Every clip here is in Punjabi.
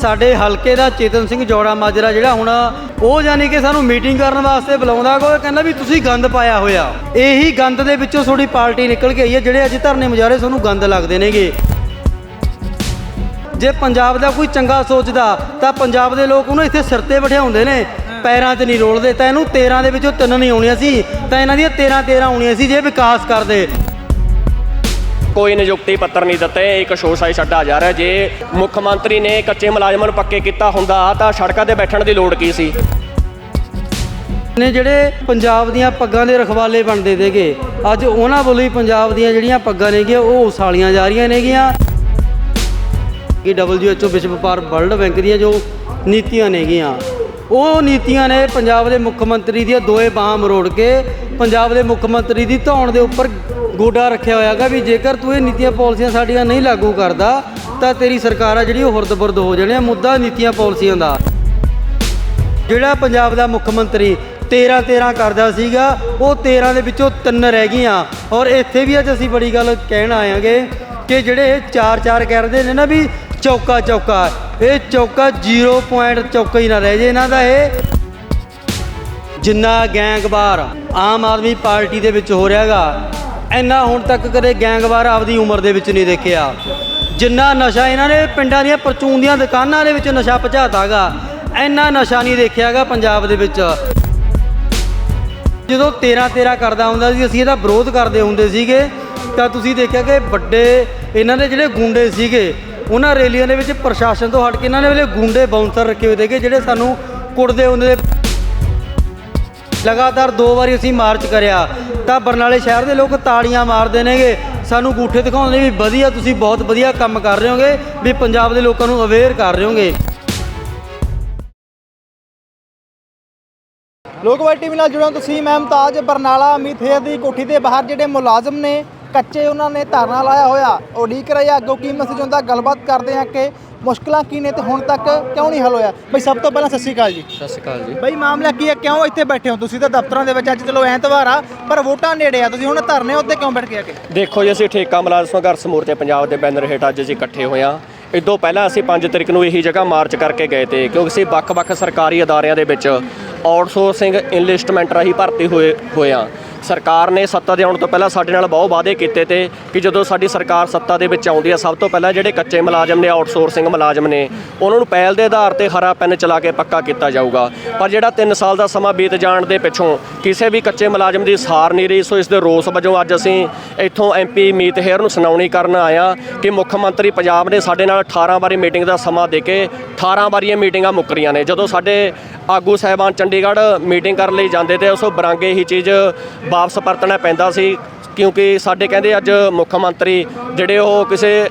ਸਾਡੇ ਹਲਕੇ ਦਾ ਚੇਤਨ ਸਿੰਘ ਜੋੜਾ ਮਾਜਰਾ ਜਿਹੜਾ ਹੁਣ, ਉਹ ਯਾਨੀ ਕਿ ਸਾਨੂੰ ਮੀਟਿੰਗ ਕਰਨ ਵਾਸਤੇ ਬੁਲਾਉਂਦਾ ਕੋ ਕਹਿੰਦਾ ਵੀ ਤੁਸੀਂ ਗੰਦ ਪਾਇਆ ਹੋਇਆ। ਇਹੀ ਗੰਦ ਦੇ ਵਿੱਚੋਂ ਤੁਹਾਡੀ ਪਾਰਟੀ ਨਿਕਲ ਕੇ ਆਈ ਹੈ, ਜਿਹੜੇ ਅੱਜ ਧਰਨੇ ਮੁਜ਼ਾਰੇ ਤੁਹਾਨੂੰ ਗੰਦ ਲੱਗਦੇ ਨੇਗੇ। ਜੇ ਪੰਜਾਬ ਦਾ ਕੋਈ ਚੰਗਾ ਸੋਚਦਾ, ਤਾਂ ਪੰਜਾਬ ਦੇ ਲੋਕ ਉਹਨੂੰ ਇੱਥੇ ਸਿਰ ਤੇ ਬਿਠਾਉਂਦੇ ਨੇ। ਪੈਰਾਂ 'ਤੇ ਨਹੀਂ ਰੋਲਦੇ, ਤਾਂ ਇਹਨੂੰ 13 ਦੇ ਵਿੱਚੋਂ ਤਿੰਨ ਨਹੀਂ ਆਉਣੀਆਂ ਸੀ, ਤਾਂ ਇਹਨਾਂ ਦੀਆਂ 13 13 ਆਉਣੀਆਂ ਸੀ ਜੇ ਵਿਕਾਸ ਕਰਦੇ। ਕੋਈ ਨਿਯੁਕਤੀ ਪੱਤਰ ਨਹੀਂ ਦਿੱਤੇ, ਇੱਕ ਸ਼ੋਸ਼ਾਈ ਛੱਡਾ ਜਾ ਰਿਹਾ। ਜੇ ਮੁੱਖ ਮੰਤਰੀ ਨੇ ਕੱਚੇ ਮੁਲਾਜ਼ਮਾਂ ਨੂੰ ਪੱਕੇ ਕੀਤਾ ਹੁੰਦਾ, ਤਾਂ ਸੜਕਾਂ ਤੇ ਬੈਠਣ ਦੀ ਲੋੜ ਕੀ ਸੀ? ਨੇ ਜਿਹੜੇ ਪੰਜਾਬ ਦੀਆਂ ਪੱਗਾਂ ਦੇ ਰਖਵਾਲੇ ਬਣਦੇ ਦੇਗੇ ਅੱਜ ਉਹਨਾਂ ਵੱਲੋਂ ਹੀ ਪੰਜਾਬ ਦੀਆਂ ਜਿਹੜੀਆਂ ਪੱਗਾਂ ਨੇਗੀਆਂ, ਉਹ ਉਸਾਲੀਆਂ ਜਾ ਰਹੀਆਂ ਨੇਗੀਆਂ। ਕਿ WHO ਵਿਸ਼ਵ ਵਪਾਰ ਵਰਲਡ ਬੈਂਕ ਦੀਆਂ ਜੋ ਨੀਤੀਆਂ ਨੇਗੀਆਂ, ਉਹ ਨੀਤੀਆਂ ਨੇ ਪੰਜਾਬ ਦੇ ਮੁੱਖ ਮੰਤਰੀ ਦੀਆਂ ਦੋਏ ਬਾਹਾਂ ਮਰੋੜ ਕੇ, ਪੰਜਾਬ ਦੇ ਮੁੱਖ ਮੰਤਰੀ ਦੀ ਧੌਣ ਦੇ ਉੱਪਰ ਗੋਡਾ ਰੱਖਿਆ ਹੋਇਆਗਾ ਵੀ ਜੇਕਰ ਤੂੰ ਇਹ ਨੀਤੀਆਂ ਪਾਲਿਸੀਆਂ ਸਾਡੀਆਂ ਨਹੀਂ ਲਾਗੂ ਕਰਦਾ, ਤਾਂ ਤੇਰੀ ਸਰਕਾਰ ਆ ਜਿਹੜੀ ਉਹ ਹੁਰਦ-ਬੁਰਦ ਹੋ ਜਾਣੀ ਆ ਮੁੱਦਾ ਨੀਤੀਆਂ ਪਾਲਿਸੀਆਂ ਦਾ। ਜਿਹੜਾ ਪੰਜਾਬ ਦਾ ਮੁੱਖ ਮੰਤਰੀ 13 13 ਕਰਦਾ ਸੀਗਾ, ਉਹ 13 ਦੇ ਵਿੱਚੋਂ ਤਿੰਨ ਰਹਿ ਗਈਆਂ। ਔਰ ਇੱਥੇ ਵੀ ਅੱਜ ਅਸੀਂ ਬੜੀ ਗੱਲ ਕਹਿਣ ਆਇਆਂਗੇ ਕਿ ਜਿਹੜੇ ਇਹ ਚਾਰ ਚਾਰ ਕਰਦੇ ਨੇ ਨਾ ਵੀ ਚੌਕਾ ਚੌਕਾ, ਇਹ ਚੌਕਾ 0 ਪੁਆਇੰਟ ਚੌਕਾ ਹੀ ਨਾ ਰਹਿ ਜੇ ਇਹਨਾਂ ਦਾ ਇਹ। ਜਿੰਨਾ ਗੈਂਗਵਾਰ ਆਮ ਆਦਮੀ ਪਾਰਟੀ ਦੇ ਵਿੱਚ ਹੋ ਰਿਹਾਗਾ ਇੰਨਾ ਹੁਣ ਤੱਕ ਕਦੇ ਗੈਂਗਵਾਰ ਆਪਦੀ ਉਮਰ ਦੇ ਵਿੱਚ ਨਹੀਂ ਦੇਖਿਆ। ਜਿੰਨਾ ਨਸ਼ਾ ਇਹਨਾਂ ਨੇ ਪਿੰਡਾਂ ਦੀਆਂ ਪਰਚੂਨ ਦੀਆਂ ਦੁਕਾਨਾਂ ਦੇ ਵਿੱਚ ਨਸ਼ਾ ਪਹੁੰਚਾਤਾਗਾ, ਇੰਨਾ ਨਸ਼ਾ ਨਹੀਂ ਦੇਖਿਆਗਾ ਪੰਜਾਬ ਦੇ ਵਿੱਚ। ਜਦੋਂ 13 13 ਕਰਦਾ ਹੁੰਦਾ ਸੀ, ਅਸੀਂ ਇਹਦਾ ਵਿਰੋਧ ਕਰਦੇ ਹੁੰਦੇ ਸੀਗੇ, ਤਾਂ ਤੁਸੀਂ ਦੇਖਿਆ ਕਿ ਵੱਡੇ ਇਹਨਾਂ ਦੇ ਜਿਹੜੇ ਗੁੰਡੇ ਸੀਗੇ, ਉਹਨਾਂ ਰੈਲੀਆਂ ਦੇ ਵਿੱਚ ਪ੍ਰਸ਼ਾਸਨ ਤੋਂ ਹਟ ਕੇ ਇਹਨਾਂ ਨੇ ਵੇਲੇ ਗੁੰਡੇ ਬਾਉਂਸਰ ਰੱਖੇ ਹੋਏ ਸੀਗੇ, ਜਿਹੜੇ ਸਾਨੂੰ ਕੁੱਟਦੇ ਹੁੰਦੇ ਲਗਾਤਾਰ ਦੋ ਵਾਰੀ ਅਸੀਂ ਮਾਰਚ ਕਰਿਆ। ਤਾਂ ਬਰਨਾਲੇ ਸ਼ਹਿਰ ਦੇ ਲੋਕ ਤਾੜੀਆਂ ਮਾਰਦੇ ਨੇਗੇ। ਸਾਨੂੰ ਗੂਠੇ ਦਿਖਾਉਂਦੇ ਨੇ ਵੀ ਵਧੀਆ, ਤੁਸੀਂ ਬਹੁਤ ਵਧੀਆ ਕੰਮ ਕਰ ਰਹੇ ਹੋਗੇ, ਵੀ ਪੰਜਾਬ ਦੇ ਲੋਕਾਂ ਨੂੰ ਅਵੇਅਰ ਕਰ ਰਹੇ ਹੋਗੇ। ਲੋਕਵਾਈ ਟੀਵੀ ਨਾਲ ਜੁੜੋ ਤੁਸੀਂ, ਮੈਂ ਮੁਮਤਾਜ। ਬਰਨਾਲਾ ਅਮਿਤ ਹੇਰ ਦੀ ਕੋਠੀ ਦੇ ਬਾਹਰ ਜਿਹੜੇ ਮੁਲਾਜ਼ਮ ਨੇ, ਕੱਚੇ ਉਹਨਾਂ ਨੇ ਧਰਨਾ ਲਾਇਆ ਹੋਇਆ। ਉਡੀਕ ਰਹੇ ਆ, ਅੱਗੋਂ ਕੀ ਮੈਸੇਜ ਹੁੰਦਾ, ਗੱਲਬਾਤ ਕਰਦੇ ਆ ਕਿ ਮੁਸ਼ਕਲਾਂ ਕੀ ਨੇ ਤੇ ਹੁਣ ਤੱਕ ਕਿਉਂ ਨਹੀਂ ਹੱਲ ਹੋਇਆ? ਬਈ ਸਭ ਤੋਂ ਪਹਿਲਾਂ ਸਤਿ ਸ਼੍ਰੀ ਅਕਾਲ ਜੀ। ਸਤਿ ਸ਼੍ਰੀ ਅਕਾਲ ਜੀ। ਬਈ ਮਾਮਲਾ ਕੀ ਹੈ? ਕਿਉਂ ਇੱਥੇ ਬੈਠੇ ਹੋ ਤੁਸੀਂ ਤਾਂ ਦਫ਼ਤਰਾਂ ਦੇ ਵਿੱਚ ਅੱਜ ਚਲੋ ਐਤਵਾਰ ਆ ਪਰ ਵੋਟਾਂ ਨੇੜੇ ਆ। ਤੁਸੀਂ ਹੁਣ ਧਰਨੇ ਉੱਤੇ ਕਿਉਂ ਬੈਠ ਕੇ ਆ ਕੇ ਦੇਖੋ ਜੀ ਅਸੀਂ ਠੇਕਾ ਮੁਲਾਜ਼ਮ ਸੰਘਰਸ਼ ਮੋਰਚੇ ਪੰਜਾਬ ਦੇ ਬੈਨਰ ਹੇਠ ਅੱਜ ਅਸੀਂ ਇਕੱਠੇ ਹੋਏ ਹਾਂ। ਇਦੋਂ ਪਹਿਲਾਂ ਅਸੀਂ 5 ਤਰੀਕ ਨੂੰ ਇਹੀ ਜਗ੍ਹਾ ਮਾਰਚ ਕਰਕੇ ਗਏ ਤੇ ਕਿਉਂਕਿ ਅਸੀਂ ਵੱਖ-ਵੱਖ ਸਰਕਾਰੀ ਅਦਾਰਿਆਂ ਦੇ ਵਿੱਚ ਆਊਟਸੋਰਸਿੰਗ ਇਨਵੈਸਟਮੈਂਟ ਰਾਹੀਂ ਭਰਤੀ ਹੋਏ ਹੋਏ ਹਾਂ। ਸਰਕਾਰ ਨੇ ਸੱਤਾ ਦੇ ਆਉਣ ਤੋਂ ਪਹਿਲਾਂ ਸਾਡੇ ਨਾਲ ਬਹੁਤ ਵਾਅਦੇ ਕੀਤੇ ਤੇ ਕਿ ਜਦੋਂ ਸਾਡੀ ਸਰਕਾਰ ਸੱਤਾ ਦੇ ਵਿੱਚ ਆਉਂਦੀ ਹੈ, ਸਭ ਤੋਂ ਪਹਿਲਾਂ ਜਿਹੜੇ ਕੱਚੇ ਮੁਲਾਜ਼ਮ ਨੇ ਆਊਟਸੋਰਸਿੰਗ ਮੁਲਾਜ਼ਮ ਨੇ, ਉਹਨਾਂ ਨੂੰ ਪਹਿਲ ਦੇ ਆਧਾਰ ਤੇ ਹਰਾ ਪੈਨ ਚਲਾ ਕੇ ਪੱਕਾ ਕੀਤਾ ਜਾਊਗਾ। ਪਰ ਜਿਹੜਾ 3 ਸਾਲ ਦਾ ਸਮਾਂ ਬੀਤ ਜਾਣ ਦੇ ਪਿੱਛੋਂ ਕਿਸੇ ਵੀ ਕੱਚੇ ਮੁਲਾਜ਼ਮ ਦੀ ਸਾਰ ਨਹੀਂ ਰਹੀ, ਸੋ ਇਸ ਦੇ ਰੋਸ ਵਜੋਂ ਅੱਜ ਅਸੀਂ ਇੱਥੋਂ ਐਮਪੀ ਮੀਤ ਹੇਅਰ ਨੂੰ ਸੁਣਾਉਣੀ ਕਰਨ ਆਇਆ ਕਿ ਮੁੱਖ ਮੰਤਰੀ ਪੰਜਾਬ ਨੇ ਸਾਡੇ ਨਾਲ 18 ਵਾਰੀ ਮੀਟਿੰਗ ਦਾ ਸਮਾਂ ਦੇ ਕੇ 18 ਵਾਰੀ ਇਹ ਮੀਟਿੰਗਾਂ ਮੁੱਕਰੀਆਂ ਨੇ। ਜਦੋਂ ਸਾਡੇ ਆਗੂ ਸਾਹਿਬਾਨ ਚੰਡੀਗੜ੍ਹ ਮੀਟਿੰਗ ਕਰਨ ਲਈ ਜਾਂਦੇ ਤੇ ਉਸ ਬਰਾਂਗੇ ਹੀ ਚੀਜ਼ ਵਾਪਸ ਪਰਤਣਾ ਪੈਂਦਾ ਸੀ, ਕਿਉਂਕਿ ਸਾਡੇ ਕਹਿੰਦੇ ਅੱਜ ਮੁੱਖ ਮੰਤਰੀ ਜਿਹੜੇ ਉਹ ਕਿਸੇ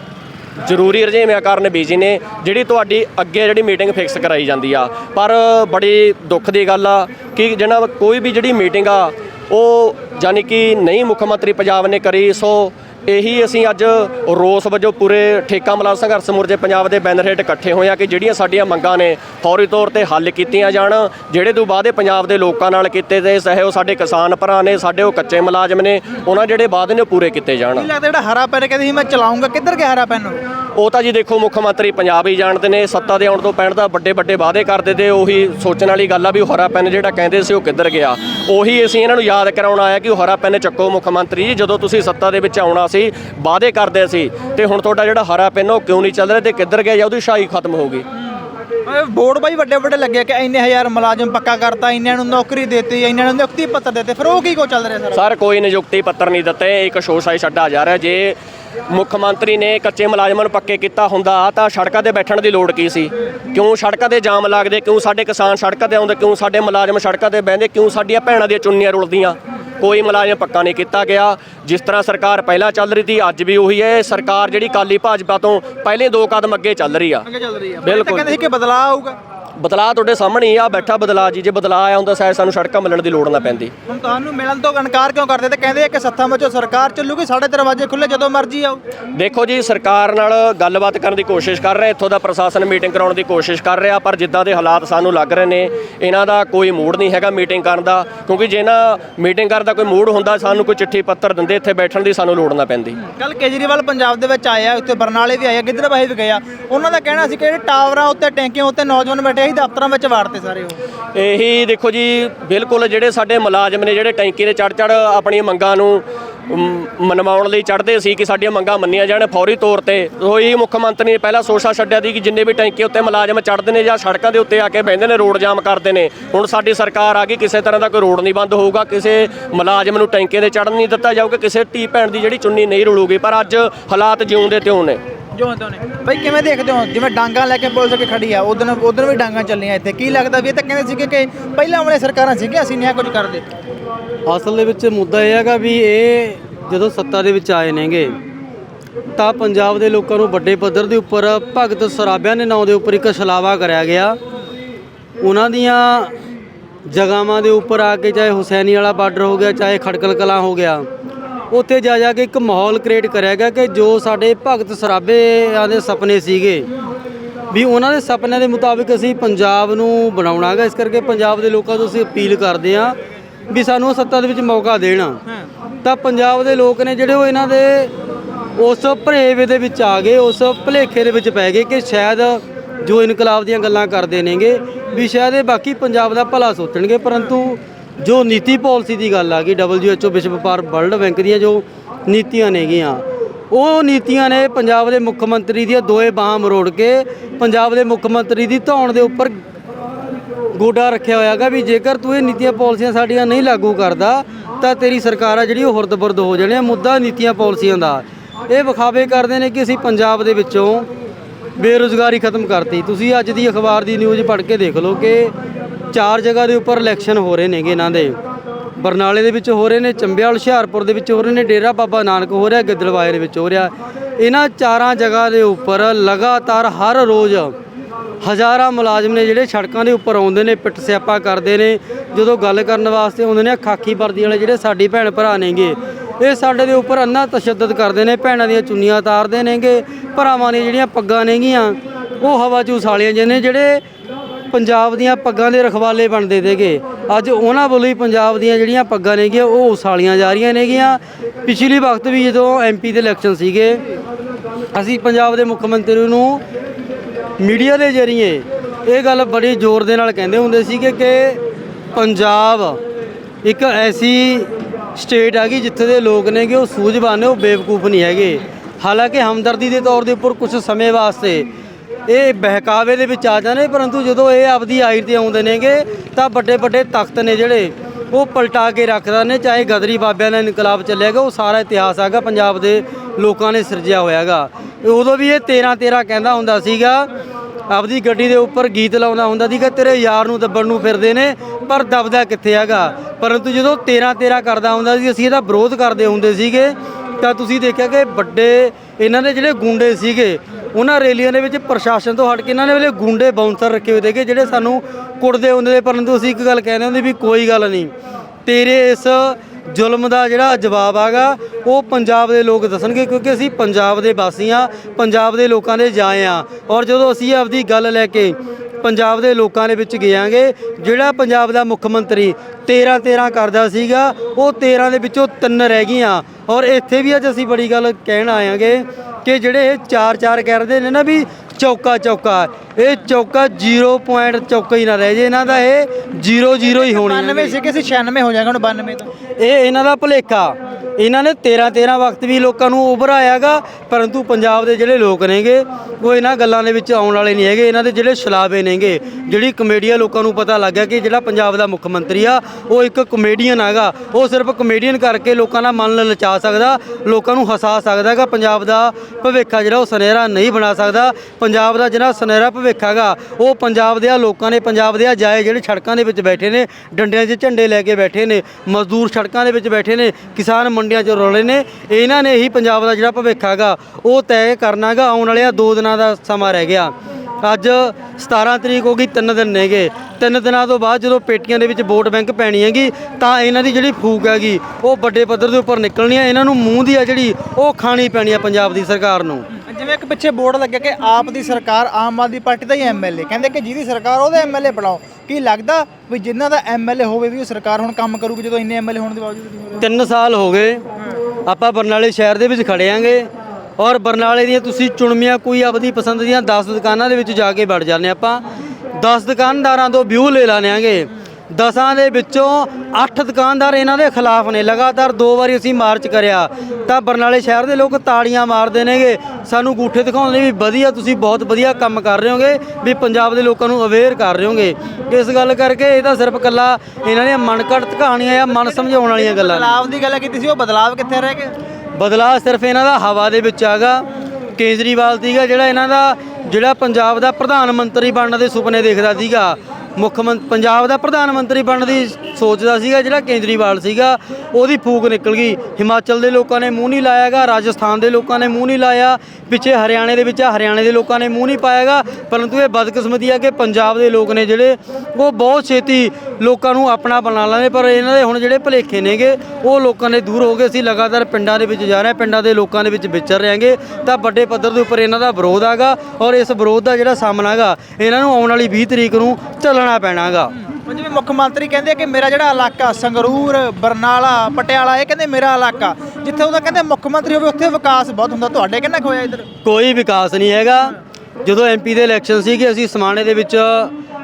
ਜ਼ਰੂਰੀ ਰੁਝੇਵਿਆਂ ਕਾਰਨ ਬਿਜ਼ੀ ਨੇ, ਜਿਹੜੀ ਤੁਹਾਡੀ ਅੱਗੇ ਜਿਹੜੀ ਮੀਟਿੰਗ ਫਿਕਸ ਕਰਾਈ ਜਾਂਦੀ ਆ। ਪਰ ਬੜੀ ਦੁੱਖ ਦੀ ਗੱਲ ਆ ਕਿ ਜਿਹੜਾ ਕੋਈ ਵੀ ਜਿਹੜੀ ਮੀਟਿੰਗ ਆ, ਉਹ ਯਾਨੀ ਕਿ ਨਹੀਂ ਮੁੱਖ ਮੰਤਰੀ ਪੰਜਾਬ ਨੇ ਕਰੀ, ਸੋ ਇਹੀ ਅਸੀਂ ਅੱਜ ਰੋਸ ਵਜੋਂ ਪੂਰੇ ਠੇਕਾ ਮੁਲਾਜ਼ਮ ਸੰਘਰਸ਼ ਮੋਰਚੇ ਪੰਜਾਬ ਦੇ ਬੈਨਰ ਹੇਠ ਇਕੱਠੇ ਹੋਏ ਆ ਕਿ ਜਿਹੜੀਆਂ ਸਾਡੀਆਂ ਮੰਗਾਂ ਨੇ ਫੌਰੀ ਤੌਰ ਤੇ ਹੱਲ ਕੀਤੀਆਂ ਜਾਣ ਜਿਹੜੇ ਤੋਂ ਵਾਅਦੇ ਪੰਜਾਬ ਦੇ ਲੋਕਾਂ ਨਾਲ ਕੀਤੇ ਤੇ ਸਹਿ ਉਹ ਸਾਡੇ ਕਿਸਾਨ ਭਰਾ ਨੇ ਸਾਡੇ ਉਹ ਕੱਚੇ ਮੁਲਾਜ਼ਮ ਨੇ ਉਹਨਾਂ ਜਿਹੜੇ ਵਾਅਦੇ ਨੇ ਪੂਰੇ ਕੀਤੇ ਜਾਣ। ਲੱਗਦਾ ਜਿਹੜਾ ਹਰਾ ਪੈਨ ਕਹਿੰਦੇ ਸੀ ਮੈਂ ਚਲਾਉਂਗਾ ਕਿੱਧਰ ਗਿਆ ਹਰਾ ਪੈਨ ਉਹ ਤਾਂ ਜੀ ਦੇਖੋ ਮੁੱਖ ਮੰਤਰੀ ਪੰਜਾਬ ਹੀ ਜਾਣਦੇ ਨੇ ਸੱਤਾ ਦੇ ਆਉਣ ਤੋਂ ਪਹਿਲਾਂ ਤਾਂ ਵੱਡੇ ਵੱਡੇ ਵਾਅਦੇ ਕਰਦੇ ਤੇ ਉਹੀ ਸੋਚਣ ਵਾਲੀ ਗੱਲ ਆ ਵੀ ਹਰਾ ਪੈਨ ਜਿਹੜਾ ਕਹਿੰਦੇ ਸੀ ਉਹ ਕਿੱਧਰ ਗਿਆ। ਉਹੀ ਅਸੀਂ ਇਹਨਾਂ ਨੂੰ ਯਾਦ ਕਰਾਉਣ ਆਇਆ ਕਿ ਉਹ ਹਰਾ ਪੈਨ ਚੱਕੋ ਮੁੱਖ ਮੰਤਰੀ ਜੀ ਜਦੋਂ ਤੁਸੀਂ ਸੱਤਾ ਦੇ ਵਿੱਚ ਆਉਣਾ ਸੀ ਵਾਅਦੇ ਕਰਦੇ ਸੀ ਤੇ ਹੁਣ ਤੁਹਾਡਾ ਜਿਹੜਾ ਹਰਾ ਪੈਨ ਉਹ ਕਿਉਂ ਨਹੀਂ ਚੱਲ ਰਿਹਾ ਤੇ ਕਿੱਧਰ ਗਿਆ ਜਾਂ ਉਹਦੀ ਸ਼ਾਹੀ ਖਤਮ ਹੋ ਗਈ? ਬੋਰਡ ਬਾਈ ਵੱਡੇ ਵੱਡੇ ਲੱਗੇ ਕਿ ਇੰਨੇ ਹਜ਼ਾਰ ਮੁਲਾਜ਼ਮ ਪੱਕਾ ਕਰਤਾ ਇੰਨਿਆਂ ਨੂੰ ਨੌਕਰੀ ਦਿੱਤੀ ਇੰਨਿਆਂ ਨੂੰ ਨਿਯੁਕਤੀ ਪੱਤਰ ਦਿੱਤੇ ਫਿਰ ਉਹ ਕੀ ਕੋ ਚੱਲ ਰਿਹਾ ਸਰ? ਸਰ ਕੋਈ ਨਿਯੁਕਤੀ ਪੱਤਰ ਨਹੀਂ ਦਿੱਤੇ ਇੱਕ ਸ਼ੋਸ਼ਾਈ ਛੱਡਾ ਜਾ ਰਿਹਾ ਜੇ ਮੁੱਖ ਮੰਤਰੀ ਨੇ ਕੱਚੇ ਮੁਲਾਜ਼ਮਾਂ ਨੂੰ ਪੱਕੇ ਕੀਤਾ ਹੁੰਦਾ ਤਾਂ ਸੜਕਾਂ ਤੇ ਬੈਠਣ ਦੀ ਲੋੜ ਕੀ ਸੀ? ਕਿਉਂ ਸੜਕਾਂ ਤੇ ਜਾਮ ਲੱਗਦੇ ਕਿਉਂ ਸਾਡੇ ਕਿਸਾਨ ਸੜਕਾਂ ਤੇ ਆਉਂਦੇ ਕਿਉਂ ਸਾਡੇ ਮੁਲਾਜ਼ਮ ਸੜਕਾਂ ਤੇ ਬਹਿੰਦੇ ਕਿਉਂ ਸਾਡੀਆਂ ਭੈਣਾਂ ਦੀਆਂ ਚੁੰਨੀਆਂ ਰੁਲਦੀਆਂ? ਕੋਈ ਮੁਲਾਜ਼ਮ ਪੱਕਾ ਨਹੀਂ ਕੀਤਾ ਗਿਆ। ਜਿਸ ਤਰ੍ਹਾਂ ਸਰਕਾਰ ਪਹਿਲਾਂ ਚੱਲ ਰਹੀ ਸੀ ਅੱਜ ਵੀ ਉਹੀ ਹੈ। ਸਰਕਾਰ ਜਿਹੜੀ ਕਾਲੀ ਭਾਜਪਾ ਤੋਂ ਪਹਿਲੇ ਦੋ ਕਦਮ ਅੱਗੇ ਚੱਲ ਰਹੀ ਆ। ਬਿਲਕੁਲ। ਕਹਿੰਦੇ ਸੀ ਕਿ ਬਦਲਾਅ ਆਊਗਾ। ਬਦਲਾਅ ਤੁਹਾਡੇ ਸਾਹਮਣੇ ਆ ਬੈਠਾ ਬਦਲਾਅ ਜੀ ਜੇ ਬਦਲਾਅ ਆਇਆ ਹੁੰਦਾ ਸ਼ਾਇਦ ਸਾਨੂੰ ਸੜਕਾਂ ਮਿਲਣ ਦੀ ਲੋੜ ਨਾ ਪੈਂਦੀ। ਹੁਣ ਤੁਹਾਨੂੰ ਮਿਲਣ ਤੋਂ ਇਨਕਾਰ ਕਿਉਂ ਕਰਦੇ ਤੇ ਕਹਿੰਦੇ ਆ ਕਿ ਸੱਥਾਂ ਵਿੱਚੋਂ ਸਰਕਾਰ ਚੱਲੂਗੀ ਸਾਡੇ ਦਰਵਾਜ਼ੇ ਖੁੱਲੇ ਜਦੋਂ ਮਰਜ਼ੀ ਆਓ। ਦੇਖੋ ਜੀ ਸਰਕਾਰ ਨਾਲ ਗੱਲਬਾਤ ਕਰਨ ਦੀ ਕੋਸ਼ਿਸ਼ ਕਰ ਰਿਹਾ ਇੱਥੋਂ ਦਾ ਪ੍ਰਸ਼ਾਸਨ ਮੀਟਿੰਗ ਕਰਾਉਣ ਦੀ ਕੋਸ਼ਿਸ਼ ਕਰ ਰਿਹਾ ਪਰ ਜਿੱਦਾਂ ਦੇ ਹਾਲਾਤ ਸਾਨੂੰ ਲੱਗ ਰਹੇ ਨੇ ਇਹਨਾਂ ਦਾ ਕੋਈ ਮੂਡ ਨਹੀਂ ਹੈਗਾ ਮੀਟਿੰਗ ਕਰਨ ਦਾ ਕਿਉਂਕਿ ਜੇ ਨਾ ਮੀਟਿੰਗ ਕਰਨ ਦਾ ਕੋਈ ਮੂਡ ਹੁੰਦਾ ਸਾਨੂੰ ਕੋਈ ਚਿੱਠੀ ਪੱਤਰ ਦਿੰਦੇ ਇੱਥੇ ਬੈਠਣ ਦੀ ਸਾਨੂੰ ਲੋੜ ਨਾ ਪੈਂਦੀ। ਕੱਲ ਕੇਜਰੀਵਾਲ ਪੰਜਾਬ ਦੇ ਵਿੱਚ ਆਇਆ ਉੱਤੇ ਬਰਨਾਲੇ ਵੀ ਆਇਆ ਗਿੱਦੜਬਾਹੀ ਵੀ ਗਿਆ ਉਹਨਾਂ ਦਾ ਕਹਿਣਾ ਸੀ ਕਿ ਜਿਹੜੇ ਟਾਵਰਾਂ ਉੱਤੇ ਟੈਂਕੀਆਂ ਉੱਤੇ ਨੌਜਵਾਨ ਬੈਠੇ ਸੀ ਦਫ਼ਤਰਾਂ ਵਿੱਚ ਵਾੜਤੇ ਸਾਰੇ ਉਹ? ਇਹੀ ਦੇਖੋ ਜੀ ਬਿਲਕੁਲ ਜਿਹੜੇ ਸਾਡੇ ਮੁਲਾਜ਼ਮ ਨੇ ਜਿਹੜੇ ਟੈਂਕੀ ਦੇ ਚੜ ਚੜ ਆਪਣੀਆਂ ਮੰਗਾਂ ਨੂੰ ਅਮ, ਮਨਵਾਉਣ ਲਈ ਚੜ੍ਹਦੇ ਸੀ ਕਿ ਸਾਡੀਆਂ ਮੰਗਾਂ ਮੰਨੀਆਂ ਜਾਣ ਫੌਰੀ ਤੌਰ ਤੇ। ਉਹੀ ਮੁੱਖ ਮੰਤਰੀ ਨੇ ਪਹਿਲਾਂ ਸੋਸ਼ਾ ਛੱਡਿਆ ਸੀ ਕਿ ਜਿੰਨੇ ਵੀ ਟੈਂਕੀ ਉੱਤੇ ਮੁਲਾਜ਼ਮ ਚੜ੍ਹਦੇ ਨੇ ਜਾਂ ਸੜਕਾਂ ਦੇ ਉੱਤੇ ਆ ਕੇ ਬਹਿੰਦੇ ਨੇ ਰੋਡ ਜਾਮ ਕਰਦੇ ਨੇ। ਹੁਣ ਸਾਡੀ ਸਰਕਾਰ ਆ ਗਈ ਕਿਸੇ ਤਰ੍ਹਾਂ ਦਾ ਕੋਈ ਰੋਡ ਨਹੀਂ ਬੰਦ ਹੋਊਗਾ ਕਿਸੇ ਮੁਲਾਜ਼ਮ ਨੂੰ ਟੈਂਕੀ ਦੇ ਚੜ੍ਹਨ ਨਹੀਂ ਦਿੱਤਾ ਜਾਊਗਾ ਕਿਸੇ ਧੀ ਭੈਣ ਦੀ ਜਿਹੜੀ ਚੁੰਨੀ ਨਹੀਂ ਰੁਲੂਗੀ ਪਰ ਅੱਜ ਹਾਲਾਤ ਜਿਉਂਦੇ ਤਿਉਂ ਨੇ। ਜੋ ਹੁੰਦੇ ਨੇ ਬਈ ਕਿਵੇਂ ਦੇਖਦੇ ਹੋ? ਜਿਵੇਂ ਡਾਂਗਾ ਲੈ ਕੇ ਪੁਲਿਸ ਕੇ ਖੜੀ ਆ, ਉਦੋਂ ਉਦੋਂ ਵੀ ਡਾਂਗਾ ਚੱਲੀਆਂ ਇੱਥੇ। ਕੀ ਲੱਗਦਾ ਵੀ ਇਹ ਤਾਂ ਕਹਿੰਦੇ ਸੀ ਕਿ ਪਹਿਲਾਂ ਵਾਲੇ ਸਰਕਾਰਾਂ ਸੀਗੀਆਂ, ਅਸੀਂ ਨਹੀਂ ਕੁਝ ਕਰਦੇ। ਅਸਲ ਦੇ ਵਿੱਚ ਮੁੱਦਾ ਇਹ ਹੈਗਾ ਵੀ ਇਹ ਜਦੋਂ ਸੱਤਾ ਦੇ ਵਿੱਚ ਆਏ ਨੇਗੇ, ਤਾਂ ਪੰਜਾਬ ਦੇ ਲੋਕਾਂ ਨੂੰ ਵੱਡੇ ਪੱਧਰ ਦੇ ਉੱਪਰ ਭਗਤ ਸਰਾਭਿਆਂ ਦੇ ਨਾਂ ਦੇ ਉੱਪਰ ਇੱਕ ਛਲਾਵਾ ਕਰਿਆ ਗਿਆ। ਉਹਨਾਂ ਦੀਆਂ ਜਗ੍ਹਾਵਾਂ ਦੇ ਉੱਪਰ ਆ ਕੇ ਚਾਹੇ ਹੁਸੈਨੀ ਵਾਲਾ ਬਾਰਡਰ ਹੋ ਗਿਆ, ਚਾਹੇ ਖੜਕਲ ਕਲਾਂ ਹੋ ਗਿਆ ਉੱਥੇ ਜਾ ਜਾ ਕੇ ਇੱਕ ਮਾਹੌਲ ਕ੍ਰੀਏਟ ਕਰਿਆ ਗਿਆ ਕਿ ਜੋ ਸਾਡੇ ਭਗਤ ਸਰਾਭਿਆਂ ਦੇ ਸੁਪਨੇ ਸੀਗੇ, ਵੀ ਉਹਨਾਂ ਦੇ ਸੁਪਨਿਆਂ ਦੇ ਮੁਤਾਬਿਕ ਅਸੀਂ ਪੰਜਾਬ ਨੂੰ ਬਣਾਉਣਾ ਹੈਗਾ। ਇਸ ਕਰਕੇ ਪੰਜਾਬ ਦੇ ਲੋਕਾਂ ਤੋਂ ਅਸੀਂ ਅਪੀਲ ਕਰਦੇ ਹਾਂ ਵੀ ਸਾਨੂੰ ਸੱਤਾ ਦੇ ਵਿੱਚ ਮੌਕਾ ਦੇਣ। ਤਾਂ ਪੰਜਾਬ ਦੇ ਲੋਕ ਨੇ ਜਿਹੜੇ ਉਹ ਇਹਨਾਂ ਦੇ ਉਸ ਭਰੇਵੇ ਦੇ ਵਿੱਚ ਆ ਗਏ, ਉਸ ਭੁਲੇਖੇ ਦੇ ਵਿੱਚ ਪੈ ਗਏ ਕਿ ਸ਼ਾਇਦ ਜੋ ਇਨਕਲਾਬ ਦੀਆਂ ਗੱਲਾਂ ਕਰਦੇ ਨੇਗੇ, ਵੀ ਸ਼ਾਇਦ ਇਹ ਬਾਕੀ ਪੰਜਾਬ ਦਾ ਭਲਾ ਸੋਚਣਗੇ। ਪਰੰਤੂ ਜੋ ਨੀਤੀ ਪਾਲਿਸੀ ਦੀ ਗੱਲ ਆ ਗਈ WHO ਵਿਸ਼ਵ ਵਪਾਰ ਵਰਲਡ ਬੈਂਕ ਦੀਆਂ ਜੋ ਨੀਤੀਆਂ ਨੇਗੀਆਂ, ਉਹ ਨੀਤੀਆਂ ਨੇ ਪੰਜਾਬ ਦੇ ਮੁੱਖ ਮੰਤਰੀ ਦੀਆਂ ਦੋਏ ਬਾਹਾਂ ਮਰੋੜ ਕੇ ਪੰਜਾਬ ਦੇ ਮੁੱਖ ਮੰਤਰੀ ਦੀ ਧੌਣ ਦੇ ਉੱਪਰ ਗੋਡਾ ਰੱਖਿਆ ਹੋਇਆ ਹੋਇਆਗਾ ਵੀ ਜੇਕਰ ਤੂੰ ਇਹ ਨੀਤੀਆਂ ਪਾਲਿਸੀਆਂ ਸਾਡੀਆਂ ਨਹੀਂ ਲਾਗੂ ਕਰਦਾ, ਤਾਂ ਤੇਰੀ ਸਰਕਾਰ ਆ ਜਿਹੜੀ ਉਹ ਹੁਰਦ-ਬੁਰਦ ਹੋ ਜਾਣੀ ਆ, ਮੁੱਦਾ ਨੀਤੀਆਂ ਪਾਲਿਸੀਆਂ ਦਾ। ਇਹ ਵਿਖਾਵੇ ਕਰਦੇ ਨੇ ਕਿ ਅਸੀਂ ਪੰਜਾਬ ਦੇ ਵਿੱਚੋਂ ਬੇਰੁਜ਼ਗਾਰੀ ਖਤਮ ਕਰਤੀ। ਤੁਸੀਂ ਅੱਜ ਦੀ ਅਖਬਾਰ ਦੀ ਨਿਊਜ਼ ਪੜ੍ਹ ਕੇ ਦੇਖ ਲਓ ਕਿ ਚਾਰ ਜਗ੍ਹਾ ਦੇ ਉੱਪਰ ਇਲੈਕਸ਼ਨ ਹੋ ਰਹੇ ਨੇਗੇ ਇਹਨਾਂ ਦੇ। ਬਰਨਾਲੇ ਦੇ ਵਿੱਚ ਹੋ ਰਹੇ ਨੇ, ਚੰਬਿਆਲ, ਹੁਸ਼ਿਆਰਪੁਰ ਦੇ ਵਿੱਚ ਹੋ ਰਹੇ ਨੇ, ਡੇਰਾ ਬਾਬਾ ਨਾਨਕ ਹੋ ਰਿਹਾ, ਗਿੱਦੜਵਾਏ ਦੇ ਵਿੱਚ ਹੋ ਰਿਹਾ। ਇਹਨਾਂ ਚਾਰਾਂ ਜਗ੍ਹਾ ਦੇ ਉੱਪਰ ਲਗਾਤਾਰ ਹਰ ਰੋਜ਼ ਹਜ਼ਾਰਾਂ ਮੁਲਾਜ਼ਮ ਨੇ ਜਿਹੜੇ ਸੜਕਾਂ ਦੇ ਉੱਪਰ ਆਉਂਦੇ ਨੇ ਪਿੱਟ ਸਿਆਪਾ ਕਰਦੇ ਨੇ। ਜਦੋਂ ਗੱਲ ਕਰਨ ਵਾਸਤੇ ਆਉਂਦੇ ਨੇ ਖਾਕੀ ਵਰਦੀ ਵਾਲੇ ਜਿਹੜੇ ਸਾਡੀ ਭੈਣ ਭਰਾ ਨੇਗੇ, ਇਹ ਸਾਡੇ ਦੇ ਉੱਪਰ ਅੰਨਾ ਤਸ਼ੱਦਦ ਕਰਦੇ ਨੇ, ਭੈਣਾਂ ਦੀਆਂ ਚੁੰਨੀਆਂ ਤਾਰਦੇ ਨੇਗੇ, ਭਰਾਵਾਂ ਦੀਆਂ ਜਿਹੜੀਆਂ ਪੱਗਾਂ ਨੇਗੀਆਂ, ਉਹ ਹਵਾ 'ਚ ਉਸਾਲੀਆਂ ਜਾਂਦੇ ਜਿਹੜੇ ਪੰਜਾਬ ਦੀਆਂ ਪੱਗਾਂ ਦੇ ਰਖਵਾਲੇ ਬਣਦੇ ਦੇਗੇ ਅੱਜ ਉਹਨਾਂ ਵੱਲੋਂ ਹੀ ਪੰਜਾਬ ਦੀਆਂ ਜਿਹੜੀਆਂ ਪੱਗਾਂ ਨੇਗੀਆਂ, ਉਹ ਉਸਾਲੀਆਂ ਜਾ ਰਹੀਆਂ ਨੇਗੀਆਂ। ਪਿਛਲੀ ਵਕਤ ਵੀ ਜਦੋਂ ਐਮਪੀ ਦੇ ਇਲੈਕਸ਼ਨ ਸੀਗੇ, ਅਸੀਂ ਪੰਜਾਬ ਦੇ ਮੁੱਖ ਮੰਤਰੀ ਨੂੰ ਮੀਡੀਆ ਦੇ ਜ਼ਰੀਏ ਇਹ ਗੱਲ ਬੜੀ ਜ਼ੋਰ ਦੇ ਨਾਲ ਕਹਿੰਦੇ ਹੁੰਦੇ ਸੀਗੇ ਕਿ ਪੰਜਾਬ ਇੱਕ ਐਸੀ ਸਟੇਟ ਹੈਗੀ ਜਿੱਥੇ ਦੇ ਲੋਕ ਨੇਗੇ, ਉਹ ਸੂਝਵਾਨ ਨੇ, ਉਹ ਬੇਵਕੂਫ ਨਹੀਂ ਹੈਗੇ। ਹਾਲਾਂਕਿ ਹਮਦਰਦੀ ਦੇ ਤੌਰ ਦੇ ਉੱਪਰ ਕੁਝ ਸਮੇਂ ਵਾਸਤੇ ਇਹ ਬਹਿਕਾਵੇ ਦੇ ਵਿੱਚ ਆ ਜਾਂਦੇ ਪਰੰਤੂ ਜਦੋਂ ਇਹ ਆਪਦੀ ਆਇਰ ਤੇ ਆਉਂਦੇ ਨੇਗੇ, ਤਾਂ ਵੱਡੇ ਵੱਡੇ ਤਖਤ ਨੇ ਜਿਹੜੇ, ਉਹ ਪਲਟਾ ਕੇ ਰੱਖਦਾ ਨੇ, ਚਾਹੇ ਗਦਰੀ ਬਾਬਿਆਂ ਦਾ ਇਨਕਲਾਬ ਚੱਲਿਆਗਾ ਉਹ ਸਾਰਾ ਇਤਿਹਾਸ ਹੈਗਾ, ਪੰਜਾਬ ਦੇ ਲੋਕਾਂ ਨੇ ਸਿਰਜਿਆ ਹੋਇਆਗਾ ਉਦੋਂ ਵੀ ਇਹ 13 13 ਕਹਿੰਦਾ ਹੁੰਦਾ ਸੀਗਾ, ਆਪਦੀ ਗੱਡੀ ਦੇ ਉੱਪਰ ਗੀਤ ਲਾਉਂਦਾ ਹੁੰਦਾ ਸੀਗਾ, ਤੇਰੇ ਯਾਰ ਨੂੰ ਦੱਬਣ ਨੂੰ ਫਿਰਦੇ ਨੇ, ਪਰ ਦਬਦਾ ਕਿੱਥੇ ਹੈਗਾ? ਪਰੰਤੂ ਜਦੋਂ 13 13 ਕਰਦਾ ਹੁੰਦਾ ਸੀ, ਅਸੀਂ ਇਹਦਾ ਵਿਰੋਧ ਕਰਦੇ ਹੁੰਦੇ ਸੀਗੇ, ਤਾਂ ਤੁਸੀਂ ਦੇਖਿਆ ਕਿ ਵੱਡੇ, ਇਹਨਾਂ ਦੇ ਜਿਹੜੇ ਗੁੰਡੇ ਸੀਗੇ ਉਹਨਾਂ ਰੈਲੀਆਂ ਦੇ ਵਿੱਚ ਪ੍ਰਸ਼ਾਸਨ ਤੋਂ ਹਟ ਕੇ ਇਹਨਾਂ ਨੇ ਵੇਲੇ ਗੁੰਡੇ ਬਾਉਂਸਰ ਰੱਖੇ ਹੋਏ ਸੀਗੇ ਜਿਹੜੇ ਸਾਨੂੰ ਕੁੱਟਦੇ ਹੁੰਦੇ ਨੇ ਪਰੰਤੂ ਅਸੀਂ ਇੱਕ ਗੱਲ ਕਹਿੰਦੇ ਹੁੰਦੇ ਵੀ ਕੋਈ ਗੱਲ ਨਹੀਂ। ਤੇਰੇ ਇਸ ਜ਼ੁਲਮ ਦਾ ਜਿਹੜਾ ਜਵਾਬ ਆਗਾ, ਉਹ ਪੰਜਾਬ ਦੇ ਲੋਕ ਦੱਸਣਗੇ ਕਿਉਂਕਿ ਅਸੀਂ ਪੰਜਾਬ ਦੇ ਵਾਸੀ ਹਾਂ, ਪੰਜਾਬ ਦੇ ਲੋਕਾਂ ਦੇ ਜਾਏ ਆ ਔਰ ਜਦੋਂ ਅਸੀਂ ਆਪਦੀ ਗੱਲ ਲੈ ਕੇ ਪੰਜਾਬ ਦੇ ਲੋਕਾਂ ਦੇ ਵਿੱਚ ਗਿਆਂਗੇ ਜਿਹੜਾ ਪੰਜਾਬ ਦਾ ਮੁੱਖ ਮੰਤਰੀ 13 13 ਕਰਦਾ ਸੀਗਾ ਉਹ 13 ਦੇ ਵਿੱਚੋਂ ਤਿੰਨ ਰਹਿ ਗਈਆਂ। ਔਰ ਇੱਥੇ ਵੀ ਅੱਜ ਅਸੀਂ ਬੜੀ ਗੱਲ ਕਹਿਣ ਆਇਆਂਗੇ ਕਿ ਜਿਹੜੇ ਇਹ ਚਾਰ ਚਾਰ ਕਰਦੇ ਨੇ ਨਾ ਵੀ ਚੌਕਾ ਚੌਕਾ ਇਹ ਚੌਕਾ 0 ਪੁਆਇੰਟ ਚੌਕਾ ਹੀ ਨਾ ਰਹਿ ਜੇ ਇਹਨਾਂ ਦਾ ਇਹ 0 0 ਹੀ ਹੋਣੀ 92 ਹੈ। ਸੀ ਕਿ ਅਸੀਂ 96 ਹੋ ਜਾਏਗਾ ਹੁਣ 92 ਤੋਂ। ਇਹ ਇਹਨਾਂ ਦਾ ਭੁਲੇਖਾ। ਇਹਨਾਂ ਨੇ 13 13 ਵਕਤ ਵੀ ਲੋਕਾਂ ਨੂੰ ਉਭਰਾਇਆਗਾ ਪਰੰਤੂ ਪੰਜਾਬ ਦੇ ਜਿਹੜੇ ਲੋਕ ਨੇਗੇ, ਉਹ ਇਹਨਾਂ ਗੱਲਾਂ ਦੇ ਵਿੱਚ ਆਉਣ ਵਾਲੇ ਨਹੀਂ ਹੈਗੇ, ਇਹਨਾਂ ਦੇ ਜਿਹੜੇ ਛਲਾਵੇ ਨੇਗੇ, ਜਿਹੜੀ ਕਮੇਡੀਆ ਲੋਕਾਂ ਨੂੰ ਪਤਾ ਲੱਗ ਗਿਆ ਕਿ ਜਿਹੜਾ ਪੰਜਾਬ ਦਾ ਮੁੱਖ ਮੰਤਰੀ ਆ, ਉਹ ਇੱਕ ਕਮੇਡੀਅਨ ਹੈਗਾ। ਉਹ ਸਿਰਫ ਕਮੇਡੀਅਨ ਕਰਕੇ ਲੋਕਾਂ ਦਾ ਮਨ ਲਲਚਾ ਸਕਦਾ, ਲੋਕਾਂ ਨੂੰ ਹਸਾ ਸਕਦਾ ਹੈਗਾ। ਪੰਜਾਬ ਦਾ ਭਵਿੱਖ ਆ ਜਿਹੜਾ, ਉਹ ਸੁਨਹਿਰਾ ਨਹੀਂ ਬਣਾ ਸਕਦਾ। ਪੰਜਾਬ ਦਾ ਜਿਹੜਾ ਸੁਨਹਿਰਾ ਭਵਿੱਖ ਹੈਗਾ, ਉਹ ਪੰਜਾਬ ਦੇ ਆ ਲੋਕਾਂ ਨੇ, ਪੰਜਾਬ ਦੇ ਆ ਜਾਏ ਜਿਹੜੇ ਸੜਕਾਂ ਦੇ ਵਿੱਚ ਬੈਠੇ ਨੇ, ਡੰਡਿਆਂ 'ਚ ਝੰਡੇ ਲੈ ਕੇ ਬੈਠੇ ਨੇ, ਮਜ਼ਦੂਰ ਸੜਕਾਂ ਦੇ ਵਿੱਚ ਬੈਠੇ ਨੇ, ਕਿਸਾਨ ਮੰਡੀਆਂ 'ਚ ਰੋਲੇ ਨੇ। ਇਹਨਾਂ ਨੇ ਹੀ ਪੰਜਾਬ ਦਾ ਜਿਹੜਾ ਭਵਿੱਖ ਹੈਗਾ, ਉਹ ਤੈਅ ਕਰਨਾ ਹੈਗਾ। ਆਉਣ ਵਾਲੇ ਆ ਦੋ ਦਿਨਾਂ ਦਾ ਸਮਾਂ ਰਹਿ ਗਿਆ। ਅੱਜ 17 ਤਰੀਕ ਹੋ ਗਈ, ਤਿੰਨ ਦਿਨ ਨੇਗੇ ਤਿੰਨ ਦਿਨਾਂ ਤੋਂ ਬਾਅਦ ਜਦੋਂ ਪੇਟੀਆਂ ਦੇ ਵਿੱਚ ਵੋਟ ਬੈਂਕ ਪੈਣੀ ਹੈਗੀ, ਤਾਂ ਇਹਨਾਂ ਦੀ ਜਿਹੜੀ ਫੂਕ ਹੈਗੀ, ਉਹ ਵੱਡੇ ਪੱਧਰ ਦੇ ਉੱਪਰ ਨਿਕਲਣੀ ਹੈ। ਇਹਨਾਂ ਨੂੰ ਮੂੰਹ ਦੀ ਆ ਜਿਹੜੀ, ਉਹ ਖਾਣੀ ਪੈਣੀ ਹੈ ਪੰਜਾਬ ਦੀ ਸਰਕਾਰ ਨੂੰ। ਜਿਵੇਂ ਇੱਕ ਪਿੱਛੇ ਬੋਰਡ ਲੱਗਿਆ ਕਿ ਆਪ ਦੀ ਸਰਕਾਰ ਆਮ ਆਦਮੀ ਪਾਰਟੀ ਦਾ ਹੀ ਐਮਐਲਏ ਕਹਿੰਦੇ ਕਿ ਜਿਹਦੀ ਸਰਕਾਰ ਉਹਦੇ ਐਮਐਲਏ ਬਣਾਓ। ਕੀ ਲੱਗਦਾ ਵੀ ਜਿਨ੍ਹਾਂ ਦਾ ਐਮਐਲਏ ਹੋਵੇ ਵੀ ਉਹ ਸਰਕਾਰ ਹੁਣ ਕੰਮ ਕਰੂਗੀ ਜਦੋਂ ਇੰਨੇ ਐਮਐਲਏ ਹੋਣ ਦੇ ਬਾਵਜੂਦ ਨਹੀਂ ਹੋ ਰਿਹਾ ਤਿੰਨ ਸਾਲ ਹੋ ਗਏ। ਆਪਾਂ ਬਰਨਾਲੇ ਸ਼ਹਿਰ ਦੇ ਵਿੱਚ ਖੜੇ ਆਂਗੇ ਔਰ ਬਰਨਾਲੇ ਦੀਆਂ ਤੁਸੀਂ ਚੁਣਮੀਆਂ ਕੋਈ ਆਪਦੀ ਪਸੰਦ ਦੀਆਂ 10 ਦੁਕਾਨਾਂ ਦੇ ਵਿੱਚ ਜਾ ਕੇ ਵੜ ਜਾਂਦੇ ਆਪਾਂ। 10 ਦੁਕਾਨਦਾਰਾਂ ਤੋਂ ਵਿਊ ਲੈ ਲਾਣੇਾਂਗੇ ਦਸਾਂ ਦੇ ਵਿੱਚੋਂ 8 ਦੁਕਾਨਦਾਰ ਇਹਨਾਂ ਦੇ ਖਿਲਾਫ ਨੇ। ਲਗਾਤਾਰ ਦੋ ਵਾਰੀ ਅਸੀਂ ਮਾਰਚ ਕਰਿਆ। ਤਾਂ ਬਰਨਾਲੇ ਸ਼ਹਿਰ ਦੇ ਲੋਕ ਤਾੜੀਆਂ ਮਾਰਦੇ ਨੇਗੇ। ਸਾਨੂੰ ਗੂਠੇ ਦਿਖਾਉਂਦੇ ਨੇ ਵੀ ਵਧੀਆ ਤੁਸੀਂ ਬਹੁਤ ਵਧੀਆ ਕੰਮ ਕਰ ਰਹੇ ਹੋਗੇ ਵੀ ਪੰਜਾਬ ਦੇ ਲੋਕਾਂ ਨੂੰ ਅਵੇਅਰ ਕਰ ਰਹੇ ਹੋਗੇ। ਇਸ ਗੱਲ ਕਰਕੇ ਇਹ ਤਾਂ ਸਿਰਫ ਕੱਲਾ ਇਹਨਾਂ ਦੀਆਂ ਮਨਕੜਤ ਕਹਾਣੀਆਂ ਆ ਮਨ ਸਮਝਾਉਣ ਵਾਲੀਆਂ ਗੱਲਾਂ ਨੇ। ਬਦਲਾਵ ਦੀ ਗੱਲ ਕੀਤੀ ਸੀ ਉਹ ਬਦਲਾਵ ਕਿੱਥੇ ਰਹਿ ਗਿਆ ਬਦਲਾਅ ਸਿਰਫ ਇਹਨਾਂ ਦਾ ਹਵਾ ਦੇ ਵਿੱਚ ਆਗਾ। ਕੇਜਰੀਵਾਲ ਸੀਗਾ ਜਿਹੜਾ ਇਹਨਾਂ ਦਾ ਜਿਹੜਾ ਪੰਜਾਬ ਦਾ ਪ੍ਰਧਾਨ ਮੰਤਰੀ ਬਣਨ ਦੇ ਸੁਪਨੇ ਦੇਖਦਾ ਸੀਗਾ। ਮੁੱਖ ਮੰਤ ਪੰਜਾਬ ਦਾ ਪ੍ਰਧਾਨ ਮੰਤਰੀ ਬਣਨ ਦੀ ਸੋਚਦਾ ਸੀਗਾ ਜਿਹੜਾ ਕੇਜਰੀਵਾਲ ਸੀਗਾ ਉਹਦੀ ਫੂਕ ਨਿਕਲ ਗਈ। ਹਿਮਾਚਲ ਦੇ ਲੋਕਾਂ ਨੇ ਮੂੰਹ ਨਹੀਂ ਲਾਇਆਗਾ ਰਾਜਸਥਾਨ ਦੇ ਲੋਕਾਂ ਨੇ ਮੂੰਹ ਨਹੀਂ ਲਾਇਆ ਪਿੱਛੇ ਹਰਿਆਣੇ ਦੇ ਵਿੱਚ ਆ, ਹਰਿਆਣੇ ਦੇ ਲੋਕਾਂ ਨੇ ਮੂੰਹ ਨਹੀਂ ਪਾਇਆਗਾ ਪਰੰਤੂ ਇਹ ਬਦਕਿਸਮਤੀ ਆ ਕਿ ਪੰਜਾਬ ਦੇ ਲੋਕ ਨੇ ਜਿਹੜੇ ਉਹ ਬਹੁਤ ਛੇਤੀ ਲੋਕਾਂ ਨੂੰ ਆਪਣਾ ਬਣਾ ਲੈਂਦੇ ਪਰ ਇਹਨਾਂ ਦੇ ਹੁਣ ਜਿਹੜੇ ਭਲੇਖੇ ਨੇਗੇ ਉਹ ਲੋਕਾਂ ਦੇ ਦੂਰ ਹੋ ਗਏ। ਅਸੀਂ ਲਗਾਤਾਰ ਪਿੰਡਾਂ ਦੇ ਵਿੱਚ ਜਾ ਰਹੇ ਹਾਂ ਪਿੰਡਾਂ ਦੇ ਲੋਕਾਂ ਦੇ ਵਿੱਚ ਵਿਚਰ ਰਹੇਗੇ ਤਾਂ ਵੱਡੇ ਪੱਧਰ ਦੇ ਉੱਪਰ ਇਹਨਾਂ ਦਾ ਵਿਰੋਧ ਆਗਾ ਔਰ ਇਸ ਵਿਰੋਧ ਦਾ ਜਿਹੜਾ ਸਾਹਮਣਾ ਹੈਗਾ ਇਹਨਾਂ ਨੂੰ ਆਉਣ ਵਾਲੀ 20 ਤਰੀਕ ਨੂੰ ਚੱਲਣਾ ਪੈਣਾਗਾ। ਹੁਣ ਜਿਵੇਂ ਮੁੱਖ ਮੰਤਰੀ ਕਹਿੰਦੇ ਕਿ ਮੇਰਾ ਜਿਹੜਾ ਇਲਾਕਾ ਸੰਗਰੂਰ ਬਰਨਾਲਾ ਪਟਿਆਲਾ ਇਹ ਕਹਿੰਦੇ ਮੇਰਾ ਇਲਾਕਾ। ਜਿੱਥੇ ਉਹਦਾ ਕਹਿੰਦੇ ਮੁੱਖ ਮੰਤਰੀ ਹੋਵੇ ਉੱਥੇ ਵਿਕਾਸ ਬਹੁਤ ਹੁੰਦਾ। ਤੁਹਾਡੇ ਕਿੰਨਾ ਕੁ ਹੋਇਆ ਇੱਧਰ? ਕੋਈ ਵਿਕਾਸ ਨਹੀਂ ਹੈਗਾ। ਜਦੋਂ ਐਮਪੀ ਦੇ ਇਲੈਕਸ਼ਨ ਸੀਗੇ ਅਸੀਂ ਸਮਾਣੇ ਦੇ ਵਿੱਚ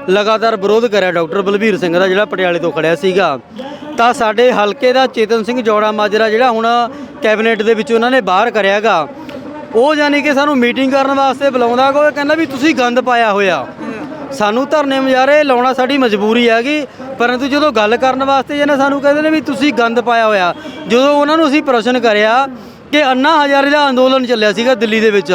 ਲਗਾਤਾਰ ਵਿਰੋਧ ਕਰਿਆ। ਡਾਕਟਰ ਬਲਬੀਰ ਸਿੰਘ ਦਾ ਜਿਹੜਾ ਪਟਿਆਲੇ ਤੋਂ ਖੜਿਆ ਸੀਗਾ। ਤਾਂ ਸਾਡੇ ਹਲਕੇ ਦਾ ਚੇਤਨ ਸਿੰਘ ਜੋੜਾ ਮਾਜਰਾ ਜਿਹੜਾ ਹੁਣ ਕੈਬਨਿਟ ਦੇ ਵਿੱਚ ਉਹਨਾਂ ਨੇ ਬਾਹਰ ਕਰਿਆਗਾ। ਉਹ ਯਾਨੀ ਕਿ ਸਾਨੂੰ ਮੀਟਿੰਗ ਕਰਨ ਵਾਸਤੇ ਬੁਲਾਉਂਦਾ ਕੋਈ ਕਹਿੰਦਾ ਵੀ ਤੁਸੀਂ ਗੰਦ ਪਾਇਆ ਹੋਇਆ। ਸਾਨੂੰ ਧਰਨੇ ਮੁਜ਼ਾਹਰੇ ਲਾਉਣਾ ਸਾਡੀ ਮਜਬੂਰੀ ਹੈਗੀ, ਪਰੰਤੂ ਜਦੋਂ ਗੱਲ ਕਰਨ ਵਾਸਤੇ ਜਿਹਨੇ ਸਾਨੂੰ ਕਹਿੰਦੇ ਨੇ ਵੀ ਤੁਸੀਂ ਗੰਦ ਪਾਇਆ ਹੋਇਆ, ਜਦੋਂ ਉਹਨਾਂ ਨੂੰ ਅਸੀਂ ਪ੍ਰਸ਼ਨ ਕਰਿਆ ਕਿ ਅੰਨਾ ਹਜ਼ਾਰੇ ਦਾ ਅੰਦੋਲਨ ਚੱਲਿਆ ਸੀਗਾ ਦਿੱਲੀ ਦੇ ਵਿੱਚ,